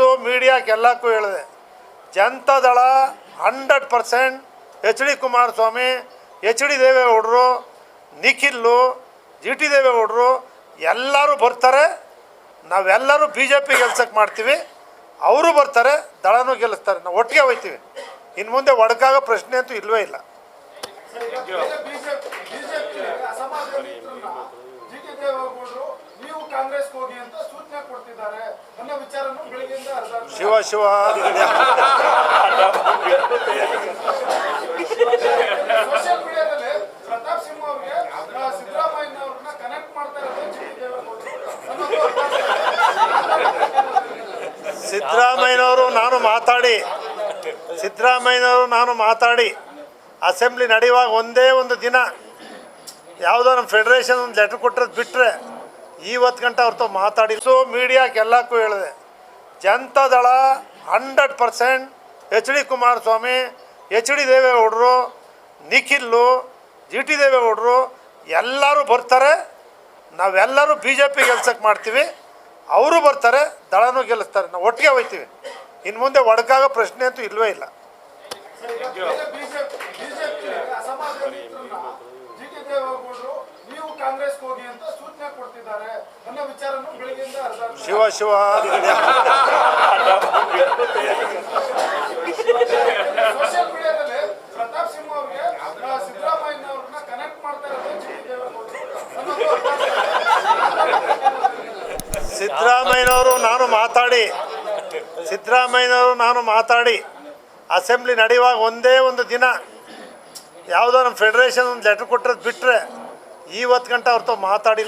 Press ಮೀಡಿಯಾಕ್ಕೆಲ್ಲಕ್ಕೂ ಹೇಳಿದೆ. Janata Dal hundred percent H D Kumaraswamy, H D ದೇವೇಗೌಡರು, ನಿಖಿಲ್ಲು, G T ದೇವೇಗೌಡರು ಎಲ್ಲರೂ ಬರ್ತಾರೆ. ನಾವೆಲ್ಲರೂ ಬಿ ಜೆ ಪಿ ಗೆಲ್ಸಕ್ಕೆ ಮಾಡ್ತೀವಿ. ಅವರು ಬರ್ತಾರೆ, ದಳನೂ ಗೆಲ್ಲಿಸ್ತಾರೆ. ನಾವು ಒಟ್ಟಿಗೆ ಹೋಗ್ತೀವಿ. ಇನ್ನು ಮುಂದೆ ಒಡಕಾಗೋ ಪ್ರಶ್ನೆ ಅಂತೂ ಇಲ್ಲವೇ ಇಲ್ಲ. ನೀವು ಹೋಗಿ ಅಂತ ಕೊಡ್ತಿದ್ದಾರೆ ಬೆಳಗ್ಗೆಯಿಂದ. ಶಿವ ಶಿವ. ಸೋಷಿಯಲ್ ಮೀಡಿಯಾದಲ್ಲಿ ಪ್ರತಾಪ್ ಸಿಂಹ ಅವ್ರಿಗೆ ಆ, ಸಿದ್ದರಾಮಯ್ಯ ಅವ್ರನ್ನ ಕನೆಕ್ಟ್ ಮಾಡ್ತಾ ಇರೋದು ಜಿ ಟಿ ದೇವೇಗೌಡರು ಅನ್ನೋದು ಅರ್ಥ ಆಗ್ತಾ ಇದೆ. ಸಿದ್ದರಾಮಯ್ಯನವರು ನಾನು ಮಾತಾಡಿ. ಸಿದ್ದರಾಮಯ್ಯನವರು ನಾನು ಮಾತಾಡಿ. ಅಸೆಂಬ್ಲಿ ನಡೆಯುವಾಗ ಒಂದೇ ಒಂದು ದಿನ. ಯಾವುದೋ ನಮ್ಮ ಫೆಡರೇಷನ್ ಒಂದು ಲೆಟ್ರ್ ಕೊಟ್ಟಿರೋದು ಬಿಟ್ಟರೆ ಇವತ್ತು ಗಂಟೆ ಅವ್ರ ತಾವು ಮಾತಾಡಿ ಸೊ ಮೀಡಿಯಾಕ್ಕೆಲ್ಲಕ್ಕೂ ಹೇಳಿದೆ. Janata Dal hundred percent H D Kumaraswamy H D ದೇವೇಗೌಡರು, ನಿಖಿಲ್ಲು ಜಿ ಟಿ ದೇವೇಗೌಡರು ಎಲ್ಲರೂ ಬರ್ತಾರೆ. ನಾವೆಲ್ಲರೂ ಬಿ ಜೆ ಪಿ ಗೆಲ್ಸಕ್ಕೆ ಮಾಡ್ತೀವಿ. ಅವರು ಬರ್ತಾರೆ, ದಳನೂ ಗೆಲ್ಲಿಸ್ತಾರೆ. ನಾವು ಒಟ್ಟಿಗೆ ಹೋಗ್ತೀವಿ. ಇನ್ನು ಮುಂದೆ ಒಡಕಾಗೋ ಪ್ರಶ್ನೆ ಅಂತೂ ಇಲ್ಲವೇ ಇಲ್ಲ ಬಿಜೆಪಿ ಬಿಜೆಪಿ ಅಸಮಾಧಾನಿತರನ್ನ ಜಿ ಟಿ ದೇವೇಗೌಡರು ನೀವು ಕಾಂಗ್ರೆಸ್ಗೆ ಹೋಗಿ ಅಂತ ಸೂಚನೆ ಕೊಡ್ತಿದ್ದಾರೆ ಅನ್ನೋ ವಿಚಾರನು ಬೆಳಗ್ಗೆಯಿಂದ ಹರಿದಾಡ್ತಾ ಇದೆ. ಶಿವ ಶಿವ ಸೋಷಿಯಲ್ ಮೀಡಿಯಾದಲ್ಲಿ ಪ್ರತಾಪ್ ಸಿಂಹ ಅವ್ರಿಗೆ ಆ, ಸಿದ್ದರಾಮಯ್ಯ ಅವ್ರನ್ನ ಕನೆಕ್ಟ್ ಮಾಡ್ತಾ ಇರೋದು ಜಿ ಟಿ ದೇವೇಗೌಡರು ಅನ್ನೋದು ಅರ್ಥ ಆಗ್ತಾ ಶಿವ. ಸಿದ್ದರಾಮಯ್ಯನವರು ನಾನು ಮಾತಾಡಿ. ಸಿದ್ದರಾಮಯ್ಯನವರು ನಾನು ಮಾತಾಡಿ. ಅಸೆಂಬ್ಲಿ ನಡೆಯುವಾಗ ಒಂದೇ ಒಂದು ದಿನ ಯಾವುದೋ ನಮ್ಮ ಫೆಡರೇಷನ್ ಒಂದು ಲೆಟ್ರ್ ಕೊಟ್ಟರೆ ಬಿಟ್ಟರೆ ಇವತ್ತು ಗಂಟೆ ಅವ್ರ ತಾವು ಮಾತಾಡಿ